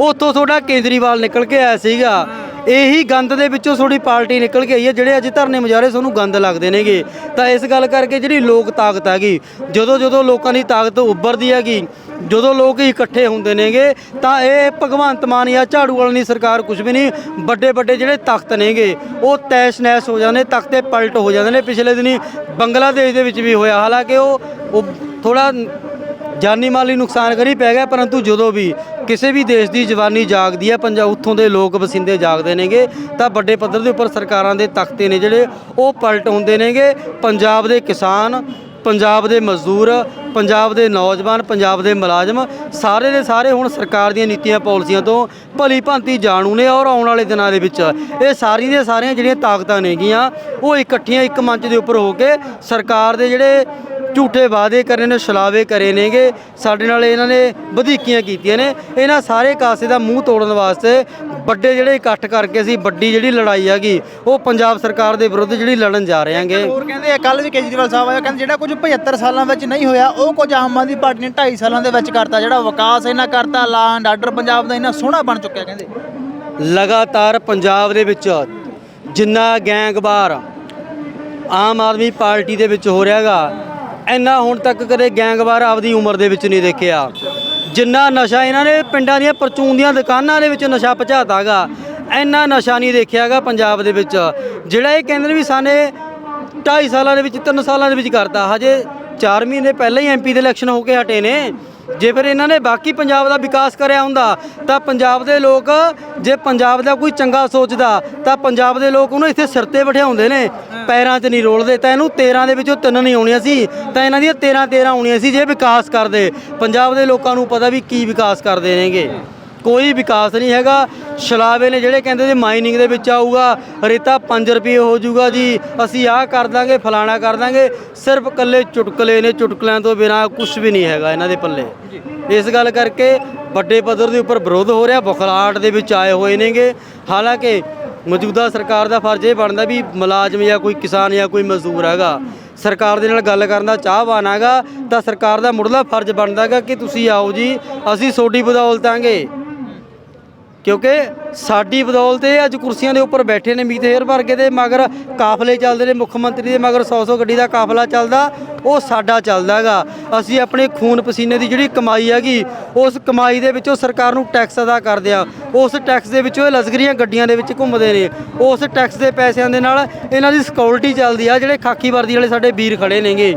ਉੱਥੋਂ ਤੁਹਾਡਾ ਕੇਂਦਰੀਵਾਲ ਨਿਕਲ ਕੇ ਆਇਆ ਸੀਗਾ। ਇਹੀ ਗੰਦ ਦੇ ਵਿੱਚੋਂ ਤੁਹਾਡੀ ਪਾਰਟੀ ਨਿਕਲ ਕੇ ਆਈ ਹੈ, ਜਿਹੜੇ ਅੱਜ ਧਰਨੇ ਮੁਜ਼ਾਹਰੇ ਤੁਹਾਨੂੰ ਗੰਦ ਲੱਗਦੇ ਨੇਗੇ। ਤਾਂ ਇਸ ਗੱਲ ਕਰਕੇ ਜਿਹੜੀ ਲੋਕ ਤਾਕਤ ਹੈਗੀ, ਜਦੋਂ ਜਦੋਂ ਲੋਕਾਂ ਦੀ ਤਾਕਤ ਉੱਭਰਦੀ ਹੈਗੀ, ਜਦੋਂ ਲੋਕ ਇਕੱਠੇ ਹੁੰਦੇ ਨੇਗੇ, ਤਾਂ ਇਹ ਭਗਵੰਤ ਮਾਨ ਜਾਂ ਝਾੜੂ ਵਾਲੀ ਸਰਕਾਰ ਕੁਝ ਵੀ ਨਹੀਂ, ਵੱਡੇ ਵੱਡੇ ਜਿਹੜੇ ਤਖਤ ਨੇਗੇ, ਉਹ ਤੈਸ਼ ਨੈਸ਼ ਹੋ ਜਾਂਦੇ, ਤਖਤੇ ਪਲਟ ਹੋ ਜਾਂਦੇ ਨੇ। ਪਿਛਲੇ ਦਿਨੀ ਬੰਗਲਾਦੇਸ਼ ਦੇ ਵਿੱਚ ਵੀ ਹੋਇਆ, ਹਾਲਾਂਕਿ ਉਹ ਉਹ ਥੋੜਾ ਜਾਨੀ ਮਾਲੀ ਨੁਕਸਾਨ ਕਰੀ ਪੈ ਗਿਆ, ਪਰੰਤੂ ਜਦੋਂ ਵੀ ਕਿਸੇ ਵੀ ਦੇਸ਼ ਦੀ ਜਵਾਨੀ ਜਾਗਦੀ ਹੈ ਪੰਜਾਬ ਉੱਥੋਂ ਦੇ ਲੋਕ ਵਸਿੰਦੇ ਜਾਗਦੇ ਨੇਗੇ, ਤਾਂ ਵੱਡੇ ਪੱਧਰ ਦੇ ਉੱਪਰ ਸਰਕਾਰਾਂ ਦੇ ਤਖਤੇ ਨੇ ਜਿਹੜੇ, ਉਹ ਪਲਟ ਹੁੰਦੇ ਨੇਗੇ। ਪੰਜਾਬ ਦੇ ਕਿਸਾਨ, ਪੰਜਾਬ ਦੇ ਮਜ਼ਦੂਰ ਪੰਜਾਬ ਦੇ ਨੌਜਵਾਨ, ਪੰਜਾਬ ਦੇ ਮੁਲਾਜ਼ਮ, ਸਾਰੇ ਦੇ ਸਾਰੇ ਹੁਣ ਸਰਕਾਰ ਦੀਆਂ ਨੀਤੀਆਂ ਪਾਲਿਸੀਆਂ ਤੋਂ ਭਲੀ ਭਾਂਤੀ ਜਾਣੂ ਨੇ ਔਰ ਆਉਣ ਵਾਲੇ ਦਿਨਾਂ ਦੇ ਵਿੱਚ। ਇਹ ਸਾਰੀਆਂ ਦੀਆਂ ਸਾਰੀਆਂ ਜਿਹੜੀਆਂ ਤਾਕਤਾਂ ਨੇਗੀਆਂ, ਉਹ ਇਕੱਠੀਆਂ ਇੱਕ ਮੰਚ ਦੇ ਉੱਪਰ ਹੋ ਕੇ ਸਰਕਾਰ ਦੇ ਜਿਹੜੇ ਝੂਠੇ ਵਾਅਦੇ ਕਰੇ ਨੇ, ਛਲਾਵੇ ਕਰੇ ਨੇਗੇ, ਸਾਡੇ ਨਾਲ ਇਹਨਾਂ ਨੇ ਵਧੀਕੀਆਂ ਕੀਤੀਆਂ ਨੇ। ਇਹਨਾਂ ਸਾਰੇ ਕਾਸੇ ਦਾ ਮੂੰਹ ਤੋੜਨ ਵਾਸਤੇ ਵੱਡੇ ਜਿਹੜੇ ਇਕੱਠ ਕਰਕੇ ਅਸੀਂ ਵੱਡੀ ਜਿਹੜੀ ਲੜਾਈ ਹੈਗੀ ਉਹ ਪੰਜਾਬ ਸਰਕਾਰ ਦੇ ਵਿਰੁੱਧ ਜਿਹੜੀ ਲੜਨ ਜਾ ਰਹੇ ਹਾਂਗੇ। ਹੋਰ ਕਹਿੰਦੇ ਕੱਲ ਵੀ ਕੇਜਰੀਵਾਲ ਸਾਹਿਬ ਆਇਆ ਕਹਿੰਦੇ ਜਿਹੜਾ ਕੁਝ 75 ਸਾਲਾਂ ਵਿੱਚ ਨਹੀਂ ਹੋਇਆ ਉਹ ਕੁਝ ਆਮ ਆਦਮੀ ਪਾਰਟੀ ਨੇ 2.5 ਸਾਲਾਂ ਦੇ ਵਿੱਚ ਕਰਤਾ ਜਿਹੜਾ ਵਿਕਾਸ ਇਹਨਾਂ ਕਰਤਾ ਲਾ ਐਂਡ ਆਰਡਰ ਪੰਜਾਬ ਦਾ ਇਹਨਾਂ ਸੋਹਣਾ ਬਣ ਚੁੱਕਿਆ ਕਹਿੰਦੇ। ਲਗਾਤਾਰ ਪੰਜਾਬ ਦੇ ਵਿੱਚ ਜਿੰਨਾ ਗੈਂਗਵਾਰ ਆਮ ਆਦਮੀ ਪਾਰਟੀ ਦੇ ਵਿੱਚ ਹੋ ਰਿਹਾਗਾ ਇੰਨਾ ਹੁਣ ਤੱਕ ਕਦੇ ਗੈਂਗਵਾਰ ਆਪਦੀ ਉਮਰ ਦੇ ਵਿੱਚ ਨਹੀਂ ਦੇਖਿਆ। ਜਿੰਨਾ ਨਸ਼ਾ ਇਹਨਾਂ ਨੇ ਪਿੰਡਾਂ ਦੀਆਂ ਪਰਚੂਨ ਦੀਆਂ ਦੁਕਾਨਾਂ ਦੇ ਵਿੱਚ ਨਸ਼ਾ ਪਹੁੰਚਾਤਾਗਾ, ਇੰਨਾ ਨਸ਼ਾ ਨਹੀਂ ਦੇਖਿਆਗਾ ਪੰਜਾਬ ਦੇ ਵਿੱਚ। ਜਿਹੜਾ ਇਹ ਕਹਿੰਦੇ ਨੇ ਵੀ ਸਾਨੇ 2.5 ਸਾਲਾਂ ਦੇ ਵਿੱਚ 3 ਸਾਲਾਂ ਦੇ ਵਿੱਚ ਕਰਤਾ, ਹਜੇ 4 ਮਹੀਨੇ ਪਹਿਲਾਂ ਹੀ ਐਮਪੀ ਦੇ ਇਲੈਕਸ਼ਨ ਹੋ ਕੇ ਹਟੇ ਨੇ। ਜੇ ਫਿਰ ਇਹਨਾਂ ਨੇ ਬਾਕੀ ਪੰਜਾਬ ਦਾ ਵਿਕਾਸ ਕਰਿਆ ਹੁੰਦਾ, ਤਾਂ ਪੰਜਾਬ ਦੇ ਲੋਕ, ਜੇ ਪੰਜਾਬ ਦਾ ਕੋਈ ਚੰਗਾ ਸੋਚਦਾ, ਤਾਂ ਪੰਜਾਬ ਦੇ ਲੋਕ ਉਹਨੂੰ ਇੱਥੇ ਸਿਰ ਤੇ ਬਿਠਾਉਂਦੇ ਨੇ। ਪੈਰਾਂ 'ਚ ਨਹੀਂ ਰੋਲਦੇ, ਤਾਂ ਇਹਨੂੰ 13 ਦੇ ਵਿੱਚੋਂ ਤਿੰਨ ਨਹੀਂ ਆਉਣੀਆਂ ਸੀ, ਤਾਂ ਇਹਨਾਂ ਦੀਆਂ 13 13 ਆਉਣੀਆਂ ਸੀ ਜੇ ਵਿਕਾਸ ਕਰਦੇ। ਪੰਜਾਬ ਦੇ ਲੋਕਾਂ ਨੂੰ ਪਤਾ ਵੀ ਕੀ ਵਿਕਾਸ ਕਰਦੇ ਨੇਗੇ। ਕੋਈ ਵਿਕਾਸ ਨਹੀਂ ਹੈਗਾ। ਛਲਾਵੇ ਨੇ ਜਿਹੜੇ ਕਹਿੰਦੇ ਨੇ ਮਾਈਨਿੰਗ ਦੇ ਵਿੱਚ ਆਊਗਾ, ਰੇਤਾ 5 ਰੁਪਏ ਹੋ ਜਾਊਗਾ ਜੀ, ਅਸੀਂ ਆਹ ਕਰ ਦਾਂਗੇ, ਫਲਾਣਾ ਕਰ ਦਾਂਗੇ। ਸਿਰਫ ਇਕੱਲੇ ਚੁਟਕਲੇ ਨੇ, ਚੁਟਕਲਿਆਂ ਤੋਂ ਬਿਨਾ ਕੁਝ ਵੀ ਨਹੀਂ ਹੈਗਾ ਇਹਨਾਂ ਦੇ ਪੱਲੇ। ਇਸ ਗੱਲ ਕਰਕੇ ਵੱਡੇ ਪੱਧਰ ਦੇ ਉੱਪਰ ਵਿਰੋਧ ਹੋ ਰਿਹਾ, ਬੁਖਲਾਹਟ ਦੇ ਵਿੱਚ ਆਏ ਹੋਏ ਨੇਗੇ। ਹਾਲਾਂਕਿ ਮੌਜੂਦਾ ਸਰਕਾਰ ਦਾ ਫਰਜ਼ ਇਹ ਬਣਦਾ ਵੀ ਮੁਲਾਜ਼ਮ ਜਾਂ ਕੋਈ ਕਿਸਾਨ ਜਾਂ ਕੋਈ ਮਜ਼ਦੂਰ ਹੈਗਾ, ਸਰਕਾਰ ਦੇ ਨਾਲ ਗੱਲ ਕਰਨ ਦਾ ਚਾਹਵਾਨ ਹੈਗਾ, ਤਾਂ ਸਰਕਾਰ ਦਾ ਮੁੱਢਲਾ ਫਰਜ਼ ਬਣਦਾ ਹੈਗਾ ਕਿ ਤੁਸੀਂ ਆਓ ਜੀ, ਅਸੀਂ ਸੋਡੀ ਬਦੌਲਤਾਂਗੇ ਕਿਉਂਕਿ ਸਾਡੀ ਬਦੌਲਤ ਇਹ ਅੱਜ ਕੁਰਸੀਆਂ ਦੇ ਉੱਪਰ ਬੈਠੇ ਨੇ ਮੀਤੇਰ ਵਰਗੇ ਦੇ, ਮਗਰ ਕਾਫਲੇ ਚੱਲਦੇ ਨੇ, ਮੁੱਖ ਮੰਤਰੀ ਦੇ, ਮਗਰ 100-100 ਗੱਡੀ ਦਾ ਕਾਫਲਾ ਚੱਲਦਾ, ਉਹ ਸਾਡਾ ਚੱਲਦਾ ਹੈਗਾ। ਅਸੀਂ ਆਪਣੇ ਖੂਨ ਪਸੀਨੇ ਦੀ ਜਿਹੜੀ ਕਮਾਈ ਹੈਗੀ, ਉਸ ਕਮਾਈ ਦੇ ਵਿੱਚੋਂ ਸਰਕਾਰ ਨੂੰ ਟੈਕਸ ਅਦਾ ਕਰਦੇ ਆ। ਉਸ ਟੈਕਸ ਦੇ ਵਿੱਚੋਂ ਇਹ ਲਸ਼ਕਰੀਆਂ ਗੱਡੀਆਂ ਦੇ ਵਿੱਚ ਘੁੰਮਦੇ ਨੇ। ਉਸ ਟੈਕਸ ਦੇ ਪੈਸਿਆਂ ਦੇ ਨਾਲ ਇਹਨਾਂ ਦੀ ਸਿਕਿਉਰਿਟੀ ਚੱਲਦੀ ਆ, ਜਿਹੜੇ ਖਾਕੀ ਵਰਦੀ ਵਾਲੇ ਸਾਡੇ ਵੀਰ ਖੜੇ ਨੇਗੇ।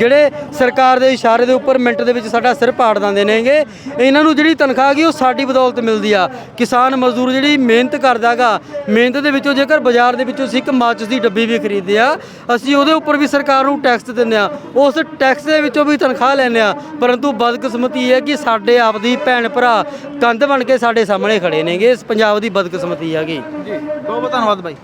ਜਿਹੜੇ ਸਰਕਾਰ ਦੇ ਇਸ਼ਾਰੇ ਦੇ ਉੱਪਰ ਮਿੰਟ ਦੇ ਵਿੱਚ ਸਾਡਾ ਸਿਰ ਪਾੜ ਦਿੰਦੇ ਨੇਗੇ, ਇਹਨਾਂ ਨੂੰ ਜਿਹੜੀ ਤਨਖਾਹ ਗਈ ਉਹ ਸਾਡੀ ਬਦੌਲਤ ਮਿਲਦੀ ਆ। ਕਿਸਾਨ ਮਜ਼ਦੂਰ ਜਿਹੜੀ ਮਿਹਨਤ ਕਰਦਾਗਾ ਮਿਹਨਤ ਦੇ ਵਿੱਚੋਂ ਜੇਕਰ ਬਾਜ਼ਾਰ ਦੇ ਵਿੱਚੋਂ ਅਸੀਂ ਇੱਕ ਮਾਚਿਸ ਦੀ ਡੱਬੀ ਵੀ ਖਰੀਦਦੇ ਆ, ਅਸੀਂ ਉਹਦੇ ਉੱਪਰ ਵੀ ਸਰਕਾਰ ਨੂੰ ਟੈਕਸ ਦਿੰਦੇ ਆ। ਉਸ ਟੈਕਸ ਦੇ ਵਿੱਚੋਂ ਵੀ ਤਨਖਾਹ ਲੈਂਦੇ ਆ, ਪਰੰਤੂ ਬਦਕਿਸਮਤੀ ਇਹ ਹੈ ਕਿ ਸਾਡੇ ਆਪ ਦੀ ਭੈਣ ਭਰਾ ਕੰਧ ਬਣ ਕੇ ਸਾਡੇ ਸਾਹਮਣੇ ਖੜੇ ਨੇਗੇ, ਇਸ ਪੰਜਾਬ ਦੀ ਬਦਕਿਸਮਤੀ ਹੈਗੀ। ਜੀ, ਬਹੁਤ ਬਹੁਤ ਧੰਨਵਾਦ ਬਾਈ।